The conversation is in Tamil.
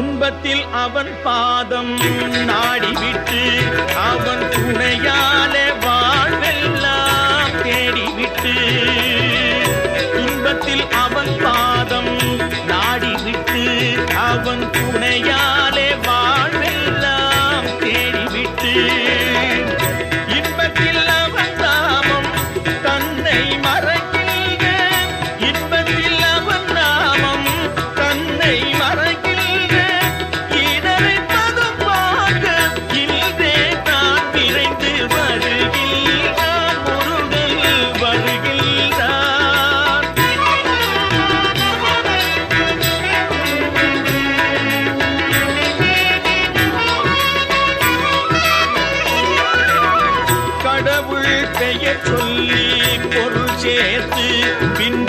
துன்பத்தில் அவன் பாதம் நாடிவிட்டு அவன் துணையால வாழ்வெல்லாம் தேடிவிட்டு துன்பத்தில் அவன் பாதம் நாடிவிட்டு அவன் துணையா கடவுள் பெயர் சொல்லி பொருள் சேர்த்து பின்